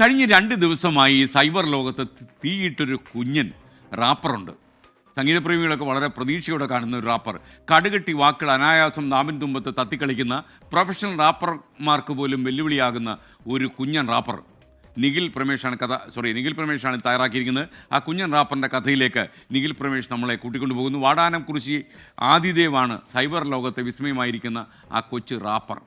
കഴിഞ്ഞ രണ്ട് ദിവസമായി സൈബർ ലോകത്ത് തീയിട്ടൊരു കുഞ്ഞൻ റാപ്പറുണ്ട്. സംഗീതപ്രേമികളൊക്കെ വളരെ പ്രതീക്ഷയോടെ കാണുന്ന ഒരു റാപ്പർ. കടുകെട്ടി വാക്കുകൾ അനായാസം നാമിൻ തുമ്പത്ത് തത്തിക്കളിക്കുന്ന പ്രൊഫഷണൽ റാപ്പർമാർക്ക് പോലും വെല്ലുവിളിയാകുന്ന ഒരു കുഞ്ഞൻ റാപ്പർ. നിഖിൽ പ്രമേഷാണ് കഥ സോറി നിഖിൽ പ്രമേഷാണ് തയ്യാറാക്കിയിരിക്കുന്നത്. ആ കുഞ്ഞൻ റാപ്പറിന്റെ കഥയിലേക്ക് നിഖിൽ പ്രമേഷ് നമ്മളെ കൂട്ടിക്കൊണ്ടുപോകുന്നു വാടാനം കുറിച്ച് ആദിദേവാണ് സൈബർ ലോകത്തെ വിസ്മയമായിരിക്കുന്ന ആ കൊച്ചു റാപ്പർ.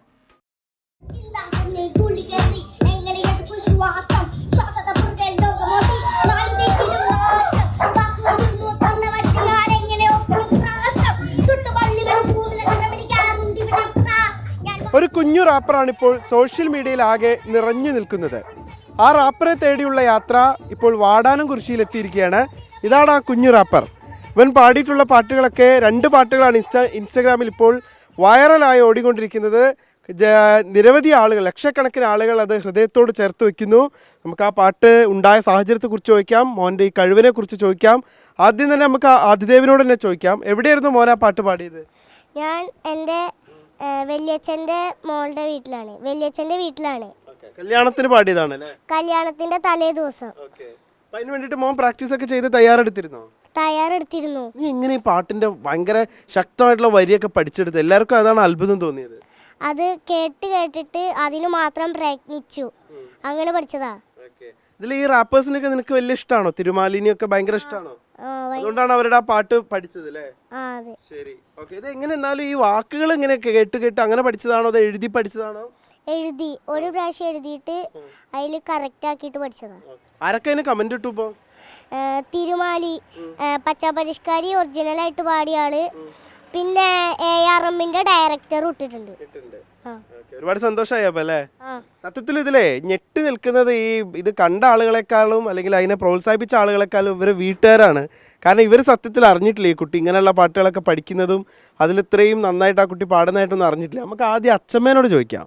ഞാൻ ഒരു കുഞ്ഞു റാപ്പറാണ് ഇപ്പോൾ സോഷ്യൽ മീഡിയയിൽ ആകെ നിറഞ്ഞു നിൽക്കുന്നത്. ആ റാപ്പറെ തേടിയുള്ള യാത്ര ഇപ്പോൾ വാടാനം കുറിശിയിൽ എത്തിയിരിക്കുകയാണ് ഇതാണ് ആ കുഞ്ഞു റാപ്പർ. ഇവൻ പാടിയിട്ടുള്ള പാട്ടുകളൊക്കെ രണ്ട് പാട്ടുകളാണ് ഇൻസ്റ്റാ ഇൻസ്റ്റാഗ്രാമിൽ ഇപ്പോൾ വൈറലായി ഓടിക്കൊണ്ടിരിക്കുന്നത്. നിരവധി ആളുകൾ ലക്ഷക്കണക്കിന് ആളുകൾ അത് ഹൃദയത്തോട് ചേർത്ത് വെക്കുന്നു നമുക്ക് ആ പാട്ട് ഉണ്ടായ സാഹചര്യത്തെക്കുറിച്ച് ചോദിക്കാം മോന്റെ ഈ കഴിവിനെ കുറിച്ച് ചോദിക്കാം. ആദ്യം തന്നെ നമുക്ക് ആ ആദിദേവിനോട് തന്നെ ചോദിക്കാം. എവിടെയായിരുന്നു മോൻ ആ പാട്ട് പാടിയത്? ഞാൻ എന്റെ വലിയച്ഛന്റെ മോളുടെ വീട്ടിലാണ്. വലിയച്ഛന്റെ വീട്ടിലാണ്. കല്യാണത്തിന് പാടിയതാണ് കല്യാണത്തിന്റെ തലേ ദിവസം. അതിന് വേണ്ടിട്ട് മോൻ പ്രാക്ടീസ് ഒക്കെ ചെയ്ത് തയ്യാറെടുത്തിരുന്നോ? തയ്യാറെടുത്തിരുന്നു. നീ എങ്ങനെ ഈ പാട്ടിന്റെ ഭയങ്കര ശക്തമായിട്ടുള്ള വരിയൊക്കെ പഠിച്ചെടുത്ത് എല്ലാവർക്കും അതാണ് അത്ഭുതം തോന്നിയത്? അത് കേട്ട് കേട്ടിട്ട് അതിന് മാത്രം പ്രയത്നിച്ചു. അങ്ങനെ പഠിച്ചതാ. ഇതിൽ ഈ റാപ്പേഴ്സിനൊക്കെ നിനക്ക് വലിയ ഇഷ്ടമാണോ തിരുമാലിനിയൊക്കെ ഭയങ്കര ഇഷ്ടമാണോ അതുകൊണ്ടാണ് അവരുടെ ആ പാട്ട് പഠിച്ചത് അല്ലേ? ശരി. ഓക്കെ ഇത് എങ്ങനെ എന്നാലും ഈ വാക്കുകൾ ഇങ്ങനെ കേട്ട് കേട്ട് അങ്ങനെ പഠിച്ചതാണോ അതോ എഴുതി പഠിച്ചതാണോ? എഴുതി. ഒരു പ്രാവശ്യം എഴുതിയിട്ട് അതിൽ കറക്റ്റ് ആക്കിയിട്ട് പഠിച്ചതാ. ആരൊക്കെ അതിന് കമന്റ് ഇട്ടു ഏ, തിരുമാലി. പച്ചപരിഷ്കാരി ഒറിജിനൽ ഒറിജിനലായിട്ട് പാടിയ ആൾ. പിന്നെ എ ആർ എമ്മിന്റെ ഡയറക്ടർ ഇട്ടിട്ടുണ്ട്. ഒരുപാട് സന്തോഷമായി അപ്പൊ അല്ലേ? സത്യത്തിൽ ഇതിലേ ഞെട്ടി നിൽക്കുന്നത് ഈ ഇത് കണ്ട ആളുകളെക്കാളും അല്ലെങ്കിൽ അതിനെ പ്രോത്സാഹിപ്പിച്ച ആളുകളെക്കാളും ഇവരെ വീട്ടുകാരാണ്. കാരണം ഇവർ സത്യത്തിൽ അറിഞ്ഞിട്ടില്ല ഈ കുട്ടി. ഇങ്ങനെയുള്ള പാട്ടുകളൊക്കെ പഠിക്കുന്നതും അതിൽ ഇത്രയും നന്നായിട്ട് ആ കുട്ടി പാടുന്നതായിട്ടൊന്നും അറിഞ്ഞിട്ടില്ല. നമുക്ക് ആദ്യം അച്ഛമ്മേനോട് ചോദിക്കാം.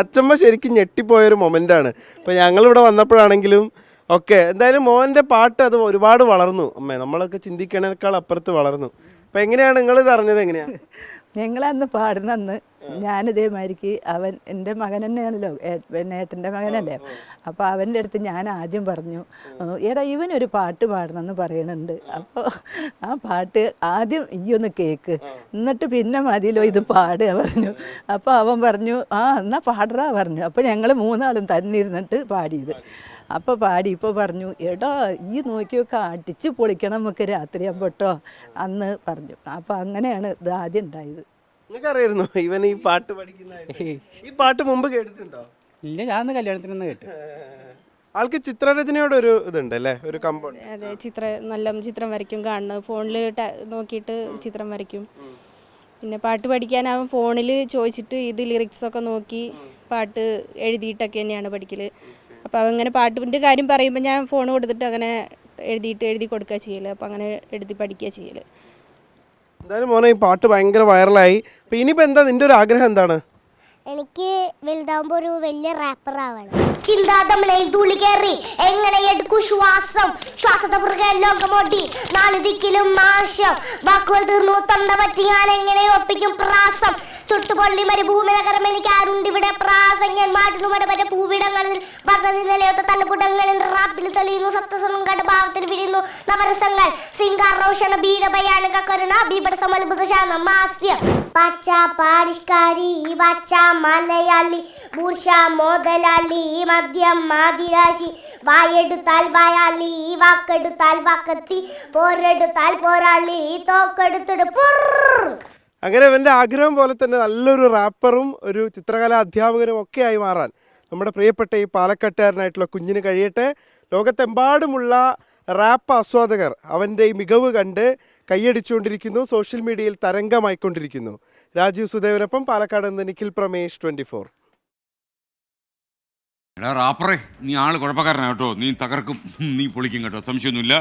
അച്ഛമ്മ ശരിക്കും ഞെട്ടിപ്പോയൊരു മൊമെന്റാണ്. ഇപ്പം ഞങ്ങളിവിടെ വന്നപ്പോഴാണെങ്കിലും ഓക്കെ എന്തായാലും മോന്റെ പാട്ട് അത് ഒരുപാട് വളർന്നു. അമ്മേ നമ്മളൊക്കെ ചിന്തിക്കണേക്കാൾ അപ്പുറത്ത് വളർന്നു. അപ്പം എങ്ങനെയാണ് നിങ്ങൾ ഇത് അറിഞ്ഞത് എങ്ങനെയാണ് ഞങ്ങളന്ന് പാടുന്ന അന്ന് ഞാനിതേമാതിരിക്ക് അവൻ എന്റെ മകൻ തന്നെയാണല്ലോ പിന്നെ ഏട്ടന്റെ മകനല്ലേ? അപ്പോൾ അവന്റെ അടുത്ത് ഞാൻ ആദ്യം പറഞ്ഞു ഏടാ എടാ ഇവനൊരു പാട്ട് പാടണമെന്ന് പറയണുണ്ട്. അപ്പോൾ ആ പാട്ട് ആദ്യം ഈ ഒന്ന് കേക്ക് എന്നിട്ട് പിന്നെ മതിയല്ലോ ഇത് പാടുക പറഞ്ഞു. അപ്പോൾ അവൻ പറഞ്ഞു ആ എന്നാ പാടറാ പറഞ്ഞു. അപ്പോൾ ഞങ്ങൾ മൂന്നാളും തന്നെ ഇരുന്നിട്ട് പാടിയത് അപ്പോൾ പാടി ഇപ്പോൾ പറഞ്ഞു എടോ ഈ നോക്കിയൊക്കെ അടിച്ച് പൊളിക്കണം നമുക്ക് രാത്രിയാകുമ്പോൾ കേട്ടോ അന്ന് പറഞ്ഞു. അപ്പോൾ അങ്ങനെയാണ് ഇത് ആദ്യം ഉണ്ടായത്. നിങ്ങൾക്ക് അറിയായിരുന്നു ഇവൻ ഈ പാട്ട് പഠിക്കുന്ന ഈ പാട്ട് മുമ്പ് കേട്ടിട്ടുണ്ടോ? ഇല്ല ഞാൻ കല്യാണത്തിനൊന്നും കല്യാണത്തിന് കേട്ടു. ആൾക്ക് ചിത്രരചനയോട് ഒരു ഇതുണ്ട് അല്ലേ? ഒരു കമ്പൗണ്ട്. അതെ ചിത്ര നല്ല ചിത്രം വരയ്ക്കും. കാണുന്നത് ഫോണിൽ നോക്കിയിട്ട് ചിത്രം വരയ്ക്കും. പിന്നെ പാട്ട് പഠിക്കാൻ അവൻ ഫോണിൽ ചോദിച്ചിട്ട് ഇത് ലിറിക്സ് ഒക്കെ നോക്കി പാട്ട് എഴുതിയിട്ടൊക്കെ തന്നെയാണ് പഠിക്കൽ അപ്പോൾ അങ്ങനെ പാട്ടിന്റെ കാര്യം പറയുമ്പോൾ ഞാൻ ഫോൺ കൊടുത്തിട്ട് അങ്ങനെ എഴുതിയിട്ട് എഴുതി കൊടുക്കുക ചെയ്യൽ അപ്പോൾ അങ്ങനെ എഴുതി പഠിക്കുക ചെയ്യൽ എന്തായാലും മോനെ ഈ പാട്ട് ഭയങ്കര വൈറലായി അപ്പോൾ ഇനിയിപ്പോൾ എന്താ നിന്റെ ഒരു ആഗ്രഹം എന്താണ്? എനിക്ക് വലുതാവുമ്പോ ഒരു വലിയ റാപ്പർ ആവണം. ചിന്താതമ്മനയിൽ തുള്ളി കയറി എങ്ങനെ എടുക്കും ശ്വാസം? ശ്വാസത്തെ പുറകെ ലോകമോട്ടി നാല് ദിക്കിലും ആശം വാക്കുകൾ തീർന്നു തൊണ്ട പറ്റി ഞാൻ എങ്ങനെ ഒപ്പിക്കും പ്രാസം? ചുട്ടുപള്ളി മരുഭൂമി നഗരം എനിക്ക് ആരുണ്ട് ഇവിടെ? പ്രാസം പറ്റ പൂവിടങ്ങളിൽ പദ്ധതി നിലയത്തെ തലപുടങ്ങളിൽ റാപ്പിൽ തെളിയുന്നു. സത്യസ്വനം കണ്ട് ഭാവത്തിൽ വിരിയുന്നു. നവരസങ്ങൾ സിംഗാർ റോഷണ ഭീരഭയാനക കരുണ ഭീപട സമത്ഭുത ശാനം മാസ്യം. പച്ച പാരിഷ്കാരി പച്ച മലയാളി ബൂർഷ മുതലാളി മദ്യം മാതിരാശി വായെടുത്താൽ വായാളി വാക്കെടുത്താൽ വാക്കത്തി. പോരെടുത്താൽ പോരാളി തോക്കെടുത്തിട്ട് അങ്ങനെ ഇവന്റെ ആഗ്രഹം പോലെ തന്നെ നല്ലൊരു റാപ്പറും ഒരു ചിത്രകലാ അധ്യാപകനും ഒക്കെ ആയി മാറാൻ. നമ്മുടെ പ്രിയപ്പെട്ട ഈ പാലക്കാട്ടുകാരനായിട്ടുള്ള കുഞ്ഞിന് കഴിയട്ടെ. ലോകത്തെമ്പാടുമുള്ള റാപ്പ് ആസ്വാദകർ അവന്റെ ഈ മികവ് കണ്ട് കൈയടിച്ചുകൊണ്ടിരിക്കുന്നു. സോഷ്യൽ മീഡിയയിൽ തരംഗമായിക്കൊണ്ടിരിക്കുന്നു. രാജീവ് സുദേവനൊപ്പം പാലക്കാട് നിന്ന് നിഖിൽ പ്രമേഷ് ട്വന്റി ഫോർ. എടാ റാപ്പറേ നീ ആൾ കുഴപ്പക്കാരനാ കേട്ടോ. നീ തകർക്കും. നീ പൊളിക്കും കേട്ടോ. സംശയമൊന്നുമില്ല.